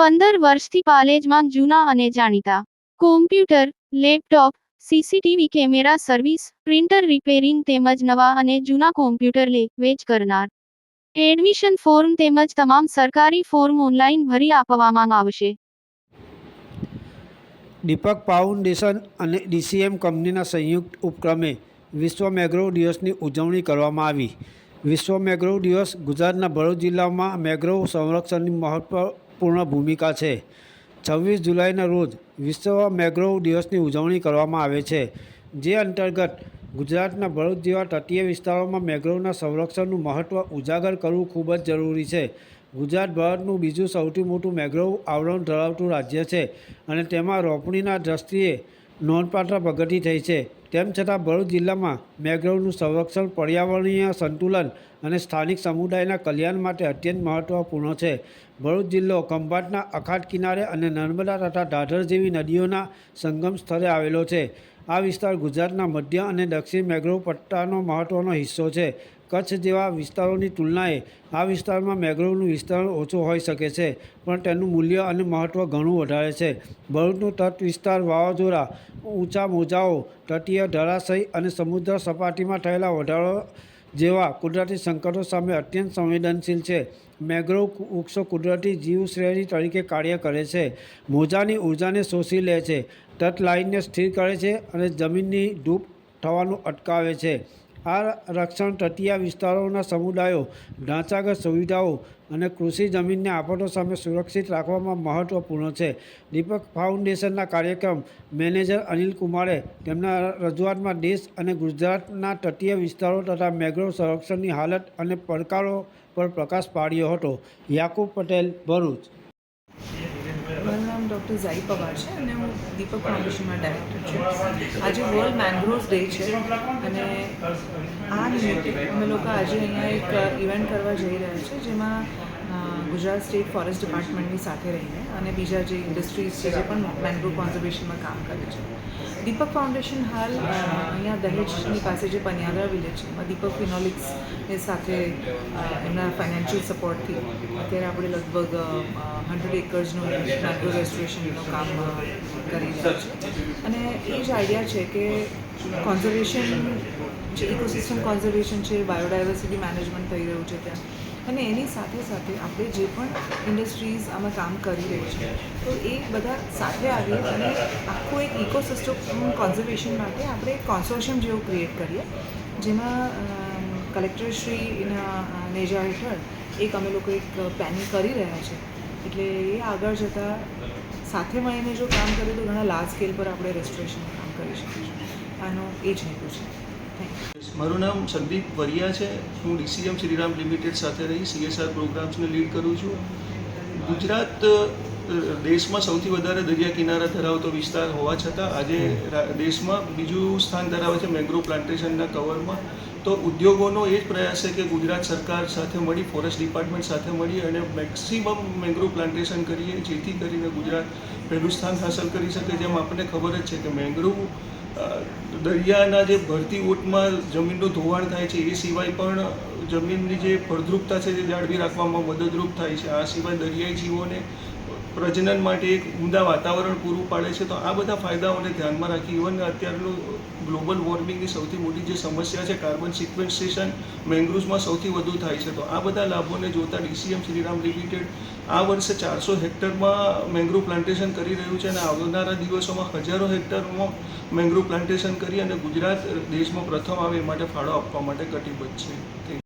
પંદર વર્ષથી પાલેજમાં જૂના અને જાણીતા. Computer laptop CCTV camera service printer repairing તેમજ નવા અને જૂના કોમ્પ્યુટર લે, વેચ કરનાર. એડમિશન ફોર્મ તેમજ તમામ સરકારી ફોર્મ ઓનલાઈન ભરી આપવામાં આવશે. દીપક ફાઉન્ડેશન અને ડીસીએમ કંપનીના સંયુક્ત ઉપક્રમે વિશ્વ મેગ્રો દિવસની ઉજવણી કરવામાં આવી. વિશ્વ મેંગ્રોવ દિવસ ગુજરાતના ભરૂચ જિલ્લામાં મેંગ્રોવ સંરક્ષણની મહત્વપૂર્ણ ભૂમિકા છે. છવ્વીસ જુલાઈના રોજ વિશ્વ મેગ્રોવ દિવસની ઉજવણી કરવામાં આવે છે, જે અંતર્ગત ગુજરાતના ભરૂચ જેવા તટીય વિસ્તારોમાં મેગ્રોવના સંરક્ષણનું મહત્ત્વ ઉજાગર કરવું ખૂબ જ જરૂરી છે. ગુજરાત ભારતનું બીજું સૌથી મોટું મેગ્રોવ આવરણ ધરાવતું રાજ્ય છે અને તેમાં રોપણીના દ્રષ્ટિએ નોંધપાત્ર પ્રગતિ થઈ છે. તેમ છતાં ભરૂચ જિલ્લામાં મેગ્રોવનું સંરક્ષણ, પર્યાવરણીય સંતુલન અને સ્થાનિક સમુદાયના કલ્યાણ માટે અત્યંત મહત્ત્વપૂર્ણ છે. ભરૂચ જિલ્લો ખંભાતના અખાત કિનારે અને નર્મદા તથા ઢાઢર જેવી નદીઓના સંગમ સ્થળે આવેલો છે. આ વિસ્તાર ગુજરાતના મધ્ય અને દક્ષિણ મેગ્રોવ પટ્ટાનો મહત્ત્વનો હિસ્સો છે. કચ્છ જેવા વિસ્તારોની તુલનાએ આ વિસ્તારમાં મેંગ્રોવનું વિસ્તરણ ઓછું હોઈ શકે છે, પણ તેનું મૂલ્ય અને મહત્ત્વ ઘણું વધારે છે. ભરૂચનું તટ વિસ્તાર વાવાઝોડા, ઊંચા મોજાઓ, તટીય ધરાશય અને સમુદ્ર સપાટીમાં થયેલા વધારો જેવા કુદરતી સંકટો સામે અત્યંત સંવેદનશીલ છે. મેંગ્રોવ વૃક્ષો કુદરતી જીવશ્રેણી તરીકે કાર્ય કરે છે. મોજાની ઊર્જાને શોષી લે છે. તટ લાઇનને સ્થિર કરે છે અને જમીનની ધૂપ થવાનું અટકાવે છે. આ રક્ષણ તટીય વિસ્તારોના સમુદાયો, ઢાંચાગત સુવિધાઓ અને કૃષિ જમીનને આફતો સામે સુરક્ષિત રાખવામાં મહત્વપૂર્ણ છે. દીપક ફાઉન્ડેશનના કાર્યક્રમ મેનેજર અનિલ કુમારે તેમના રજૂઆતમાં દેશ અને ગુજરાતના તટીય વિસ્તારો તથા મેગ્રો સંરક્ષણની હાલત અને પડકારો પર પ્રકાશ પાડ્યો હતો. યાકુબ પટેલ, ભરૂચ. ડૉક્ટર ઝાઈ પવાર છે અને હું દીપક ફાઉન્ડેશનમાં ડાયરેક્ટર છું. આજે વર્લ્ડ મેંગ્રોવ ડે છે અને આ નિમિત્તે અમે લોકો આજે અહીંયા એક ઇવેન્ટ કરવા જઈ રહ્યા છે જેમાં ગુજરાત સ્ટેટ ફોરેસ્ટ ડિપાર્ટમેન્ટની સાથે રહીને અને બીજા જે ઇન્ડસ્ટ્રીઝ છે, જે પણ મેંગ્રોવ કોન્ઝર્વેશનમાં કામ કરે છે. દીપક ફાઉન્ડેશન હાલ અહીંયા દહેજની પાસે જે પનિયાદરા વિલેજ છે, એમાં દીપક ફિનોલિક્સ એ સાથે એમના ફાઇનાન્શિયલ સપોર્ટથી અત્યારે આપણે લગભગ હંડ્રેડ એકર્સનું મેંગ્રો રેસ્ટોરેશનનું કામ કરી રહ્યા છે. અને એ જ આઈડિયા છે કે કોન્ઝર્વેશન જે ઇકોસિસ્ટમ કોન્ઝર્વેશન છે બાયોડાયવર્સિટી મેનેજમેન્ટ થઈ રહ્યું છે ત્યાં અને એની સાથે સાથે આપણે જે પણ ઇન્ડસ્ટ્રીઝ આમાં કામ કરી રહી છે, તો એ બધા સાથે આવીએ અને આખું એક ઇકોસિસ્ટમ કોન્ઝર્વેશન માટે આપણે કોન્સોર્શિયમ જેવું ક્રિએટ કરીએ, જેમાં કલેક્ટરશ્રીના નેજા હેઠળ એક અમે લોકો એક પ્લાનિંગ કરી રહ્યા છે. એટલે એ આગળ જતાં સાથે મળીને જો કામ કરીએ તો ઘણા લાર્જ સ્કેલ પર આપણે રેસ્ટોરેશનનું કામ કરી શકીશું આનો એ જ હેતુ છે. થેન્ક યુ મારું નામ સંદીપ વરિયા છે. હું ડીસીએમ શ્રીરામ લિમિટેડ સાથે રહી સીએસઆર પ્રોગ્રામ્સને લીડ કરું છું. ગુજરાત દેશમાં સૌથી વધારે દરિયા કિનારા ધરાવતો વિસ્તાર હોવા છતાં આજે દેશમાં બીજું સ્થાન ધરાવે છે મેંગ્રોવ પ્લાન્ટેશનના કવરમાં. તો ઉદ્યોગોનો એ જ પ્રયાસ છે કે ગુજરાત સરકાર સાથે મળી ફોરેસ્ટ ડિપાર્ટમેન્ટ સાથે મળી અને મેક્સિમમ મેંગ્રોવ પ્લાન્ટેશન કરીએ જેથી કરીને ગુજરાત પહેલું સ્થાન હાંસલ કરી શકે. જેમ આપણને ખબર જ છે કે મેંગ્રોવ દરિયાના જે ભરતી ઓટમાં જમીનનું ધોવાણ થાય છે, એ સિવાય પણ જમીનની જે ફળદ્રુપતા છે તે જાળવી રાખવામાં મદદરૂપ થાય છે, આ સિવાય દરિયાઈ જીવોને પ્રજનન માટે એક ઉમદા વાતાવરણ પૂરું પાડે છે તો આ બધા ફાયદાઓને ધ્યાનમાં રાખી ઇવન અત્યારનું ગ્લોબલ વોર્મિંગની સૌથી મોટી જે સમસ્યા છે, કાર્બન સિક્વેન્સેશન મેંગ્રુવ્સમાં સૌથી વધુ થાય છે તો આ બધા લાભોને જોતા ડીસીએમ શ્રીરામ લિમિટેડ આ વર્ષે ચારસો હેક્ટરમાં મેંગ્રુવ પ્લાન્ટેશન કરી રહ્યું છે અને આવનારા દિવસોમાં હજારો હેક્ટરમાં મેંગ્રુવ પ્લાન્ટેશન કરી અને ગુજરાત દેશમાં પ્રથમ આવે એ માટે ફાળો આપવા માટે કટિબદ્ધ છે.